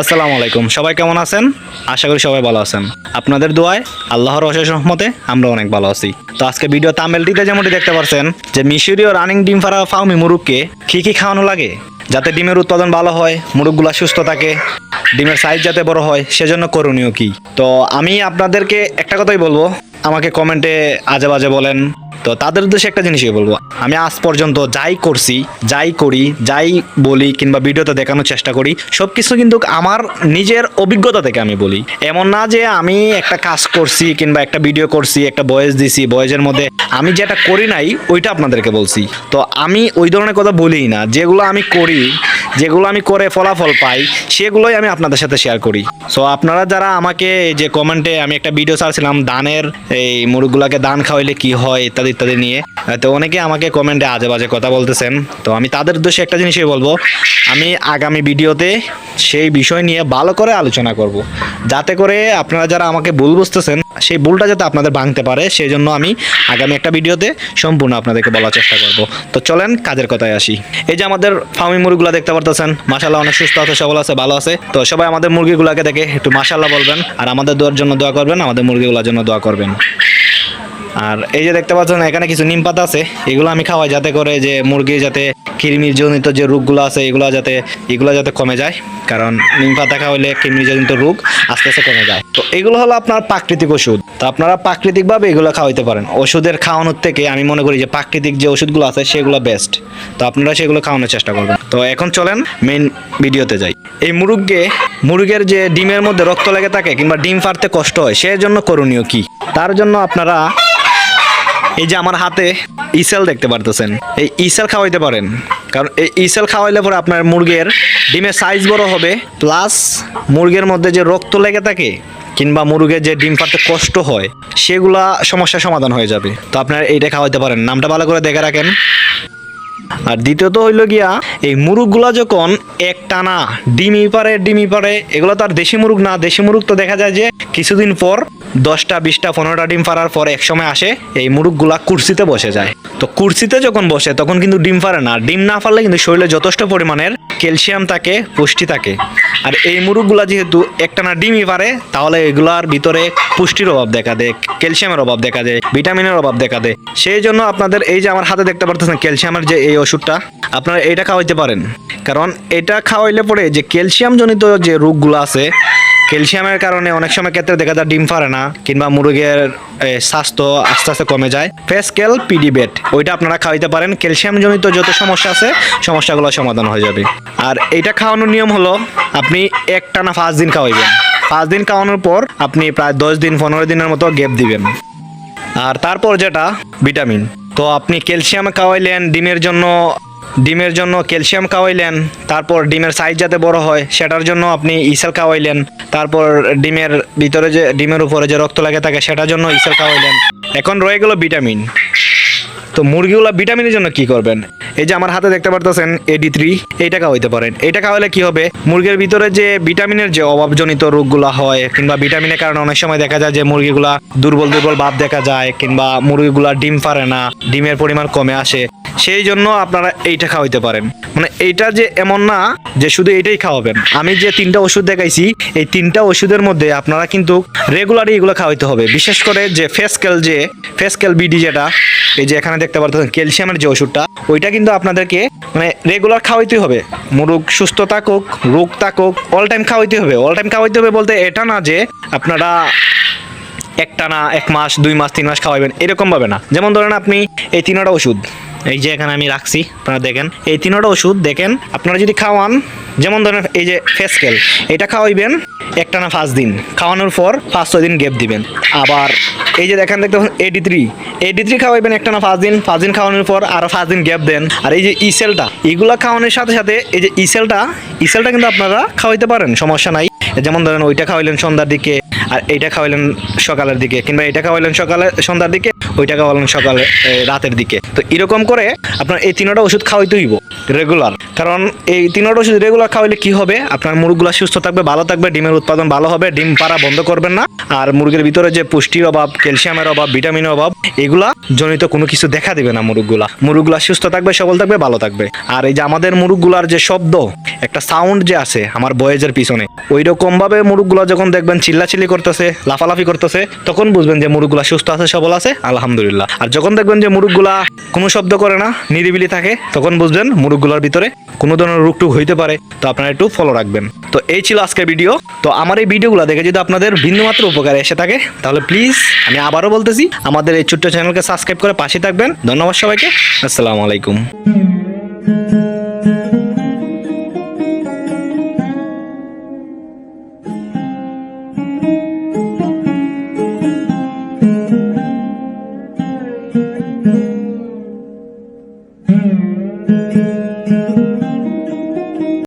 আসসালামু আলাইকুম। সবাই কেমন আছেন? আশা করি সবাই ভালো আছেন। আপনাদের দোয়ায়, আল্লাহর অশেষ রহমতে আমরা অনেক ভালো আছি। তো আজকে ভিডিও তামেলটিতে যেমনটি দেখতে পাচ্ছেন যে মিশরীয় রানিং ডিম ফারা ফাউমি মুরুগকে কী কী খাওয়ানো লাগে, যাতে ডিমের উৎপাদন ভালো হয়, মুরুগগুলা সুস্থ থাকে, ডিমের সাইজ যাতে বড় হয়, সেজন্য করণীয় কি? তো আমি আপনাদেরকে একটা কথাই বলব, আমাকে কমেন্টে আজে বাজে বলেন তো তাদের উদ্দেশ্যে একটা জিনিসই বলব। আমি আজ পর্যন্ত যাই করছি, যাই করি, যাই বলি কিংবা ভিডিওতে দেখানোর চেষ্টা করি সব কিছু কিন্তু আমার নিজের অভিজ্ঞতা থেকে আমি বলি। এমন না যে আমি একটা কাজ করছি কিংবা একটা ভিডিও করছি, একটা বয়েস দিছি, বয়েসের মধ্যে আমি যেটা করি নাই, ওইটা আপনাদেরকে বলছি। তো আমি ওই ধরনের কথা বলিই না। যেগুলো আমি করি, যেগুলো আমি করে ফলাফল পাই, সেগুলোই আমি আপনাদের সাথে শেয়ার করি। সো আপনারা যারা আমাকে যে কমেন্টে আমি একটা ভিডিও ছাড়ছিলাম দানের এই মুরগগুলাকে দান খাওয়াইলে কি হয় ইত্যাদি ইত্যাদি নিয়ে। তো অনেকে আমাকে কমেন্টে আজে বাজে কথা বলতেছেন। তো আমি তাদের উদ্দেশ্যে একটা জিনিসই বলব। আমি আগামী ভিডিওতে সেই বিষয় নিয়ে ভালো করে আলোচনা করব। যাতে করে আপনারা যারা আমাকে ভুল বুঝতেছেন, সেই ভুলটা যাতে আপনাদের ভাঙতে পারে সেই জন্য আমি আগামী একটা ভিডিওতে সম্পূর্ণ আপনাদেরকে বলার চেষ্টা করব। তো চলেন কাজের কথায় আসি। এই যে আমাদের ফার্মি মুরগিগুলো দেখতে পারতেছেন মাসাল্লাহ অনেক সুস্থ আছে, সবল আছে, ভালো আছে। তো সবাই আমাদের মুরগিগুলোকে দেখে একটু মাসাল্লাহ বলবেন, আর আমাদের দোয়ার জন্য দোয়া করবেন, আমাদের মুরগিগুলোর জন্য দোয়া করবেন। আর এই যে দেখতে পাচ্ছেন, এখানে কিছু নিম পাতা আছে। এগুলো আমি খাওয়াই যাতে করে যে মুরগি যাতে কৃমির জনিত যে রোগগুলো আছে, এগুলো যাতে এগুলো যাতে কমে যায়। কারণ নিম পাতা খাওয়াইলে কৃমি জনিত রোগ আস্তে আস্তে কমে যায়। তো এগুলো হলো আপনার প্রাকৃতিক ওষুধ। তো আপনারা প্রাকৃতিকভাবে এগুলো খাওয়াইতে পারেন। ওষুধের খাওয়ানোর থেকে আমি মনে করি যে প্রাকৃতিক যে ওষুধগুলো আছে, সেগুলো বেস্ট তো আপনারা সেগুলো খাওয়ানোর চেষ্টা করবেন। তো এখন চলেন মেইন ভিডিওতে যাই। এই মুরুগকে, মুরগের যে ডিমের মধ্যে রক্ত লেগে থাকে কিংবা ডিম ফাড়তে কষ্ট হয় সেই জন্য করণীয় কি? তার জন্য আপনারা এই যে আমার হাতে ইসেল দেখতে পারতেছেন। এই ইসেল খাওয়াইতে পারেন। কারণ এই ইসেল খাওয়াইলে পরে আপনার মুরগের ডিমের সাইজ বড় হবে প্লাস মুরগের মধ্যে যে রক্ত লেগে থাকে কিংবা মুরগের যে ডিম পাড়তে কষ্ট হয়, সেগুলা সমস্যার সমাধান হয়ে যাবে। তো আপনার এইটা খাওয়াইতে পারেন। নামটা ভালো করে দেখে রাখেন। আর দ্বিতীয়ত হইল গিয়া, এই মুরগগুলা যখন এক টানা ডিমি পারে ডিমি পারে এগুলো তো আর দেশি মুরগ না, দেশি মুরগ তো দেখা যায় যে কিছুদিন পর দশটা, বিশটা, পনেরোটা ডিম পর এক সময় আসে এই মুরগগুলা কুর্সিতে বসে যায়। তো কুর্সিতে যখন বসে তখন কিন্তু ডিম পারে না। ডিম না পারলে কিন্তু শরীরে যথেষ্ট পরিমাণের ক্যালসিয়াম থাকে, পুষ্টি থাকে। আর এই মুরগগুলা যেহেতু একটা একটানা ডিমই পারে তাহলে এগুলার ভিতরে পুষ্টির অভাব দেখা দেয়, ক্যালসিয়ামের অভাব দেখা দেয়, ভিটামিনের অভাব দেখা দেয়। সেই জন্য আপনাদের এই যে আমার হাতে দেখতে পারতেছেন ক্যালসিয়ামের যে এই ওষুধটা, আপনারা এটা খাওয়াইতে পারেন। কারণ এটা খাওয়াইলে পরে যে ক্যালসিয়াম জনিত যে রোগগুলো আছে ক্যালসিয়ামের কারণে অনেক সময় ক্ষেত্রে দেখা যায় ডিম পারে না, কিংবা মুরগের স্বাস্থ্য আস্তে আস্তে কমে যায়। ফেসকেল পিডিবেট ওইটা আপনারা খাওয়াইতে পারেন। ক্যালসিয়াম জনিত যত সমস্যা আছে, সমস্যাগুলো সমাধান হয়ে যাবে। আর এটা খাওয়ানোর নিয়ম হলো, আপনি একটানা পাঁচ দিন খাওয়াইবেন। পাঁচ দিন খাওয়ানোর পর আপনি প্রায় দশ দিন, পনেরো দিনের মতো গ্যাপ দিবেন। আর তারপর যেটা, ভিটামিন। তো আপনি ক্যালসিয়াম খাওয়াইলেন, ডিমের জন্য ডিমের জন্য ক্যালসিয়াম খাওয়াইলেন, তারপর ডিমের সাইজ যাতে বড় হয়, সেটার জন্য আপনি ইসেল খাওয়াইলেন, তারপর ডিমের ভিতরে যে, ডিমের উপরে যে রক্ত লাগে থাকে সেটার জন্য ইসেল খাওয়াইলেন। এখন রয়ে গেল ভিটামিন। তো মুরগিগুলো ভিটামিনের জন্য কি করবেন? এই যে আমার হাতে দেখতে পারতেছেন এডি থ্রি এইটা খাওয়াইতে পারেন। এটা খাওয়ালে কি হবে? মুরগির ভিতরে যে ভিটামিনের যে অভাবজনিত রোগগুলো হয়, কিংবা ভিটামিনের কারণে অনেক সময় দেখা যায় যে মুরগিগুলা দুর্বল দুর্বল ভাব দেখা যায়, কিংবা মুরগিগুলা ডিম পারে না, ডিমের পরিমাণ কমে আসে। সেই জন্য আপনারা এইটা খাওয়াইতে পারেন। মানে এইটা যে এমন না যে শুধু এইটাই খাওয়াবেন। আমি যে তিনটা ওষুধ দেখাইছি, এই তিনটা ওষুধের মধ্যে আপনারা কিন্তু রেগুলারই এগুলো খাওয়াইতে হবে। বিশেষ করে যে ফেসকেল যে ফেসকেল বিডি যেটা, এই যে এখানে দেখতে পারতেছেন ক্যালসিয়ামের যে ওষুধটা, ওইটা কিন্তু আপনাদেরকে মানে রেগুলার খাওয়াইতে হবে। মুরগ সুস্থ থাকুক, রোগ থাকুক অল টাইম খাওয়াইতে হবে। অল টাইম খাওয়াইতে হবে বলতে এটা না যে আপনারা একটা না এক মাস, দুই মাস, তিন মাস খাওয়াবেন এরকম ভাবে না। যেমন ধরেন আপনি এই তিনটা ওষুধ। এই যে এখানে আমি রাখছি, আপনারা দেখেন। এই তিনটা ওষুধ, দেখেন, আপনারা যদি খাওয়ান, যেমন ধরেন এই যে ফেসকেল এটা খাওয়াইবেন একটা না পাঁচ দিন। খাওয়ানোর পর পাঁচ ছয় দিন গ্যাপ দিবেন। আবার এই যে দেখেন, দেখতে এডি থ্রি এডি থ্রি খাওয়াইবেন একটা না পাঁচ দিন পাঁচ দিন খাওয়ানোর পর আরও পাঁচ দিন গ্যাপ দেন। আর এই যে ইসেলটা এগুলা খাওয়ানোর সাথে সাথে এই যে ইসেলটা ইসেলটা কিন্তু আপনারা খাওয়াইতে পারেন, সমস্যা নাই। যেমন ধরেন ওইটা খাওয়াইলেন সন্ধ্যার দিকে, আর এইটা খাওয়াইলেন সকালের দিকে, কিংবা এটা খাওয়াইলেন সকালে, সন্ধ্যার দিকে ওইটা খাওয়ালেন সকালে রাতের দিকে। তো এরকম করে আপনার এই তিনটা ওষুধ খাওয়াইতে হইব রেগুলার কারণ এই তিনটা ওষুধ রেগুলার খাওয়াইলে কি হবে? আপনার মুরগগুলা সুস্থ থাকবে, ভালো থাকবে, ডিমের উৎপাদন ভালো হবে, ডিম পাড়া বন্ধ করবেন না। আর মুরগির ভিতরে যে পুষ্টির অভাব, ক্যালসিয়ামের অভাব, ভিটামিনের অভাব, এগুলা জনিত কোনো কিছু দেখা দিবে না মুরগগুলা। মুরগগুলা সুস্থ থাকবে, সবল থাকবে, ভালো থাকবে। আর এই যে আমাদের মুরগগুলার যে শব্দ, একটা সাউন্ড যে আছে আমার বয়েজের পিছনে ওই রকম ভাবে মুরগগুলা যখন দেখবেন চিল্লাচিল্লি করতেছে, লাফালাফি করতেছে, তখন বুঝবেন যে মুরগগুলা সুস্থ আছে, সবল আছে, আলহামদুলিল্লাহ। আর যখন দেখবেন যে মুরগগুলা কোনো শব্দ করে না, নিরিবিলি থাকে, তখন বুঝবেন মুরগগুলার ভিতরে কোনো ধরনের রোগটুক হইতে পারে। তো আপনারা একটু ফলো রাখবেন। তো এই ছিল আজকের ভিডিও তো আমার এই ভিডিওগুলো দেখে যদি আপনাদের বিন্দুমাত্র উপকারে এসে থাকে, তাহলে প্লিজ আমি আবারও বলতেছি, আমাদের এই ছোট্ট চ্যানেলকে সাবস্ক্রাইব করে পাশে থাকবেন। ধন্যবাদ সবাইকে। আসসালামু আলাইকুম।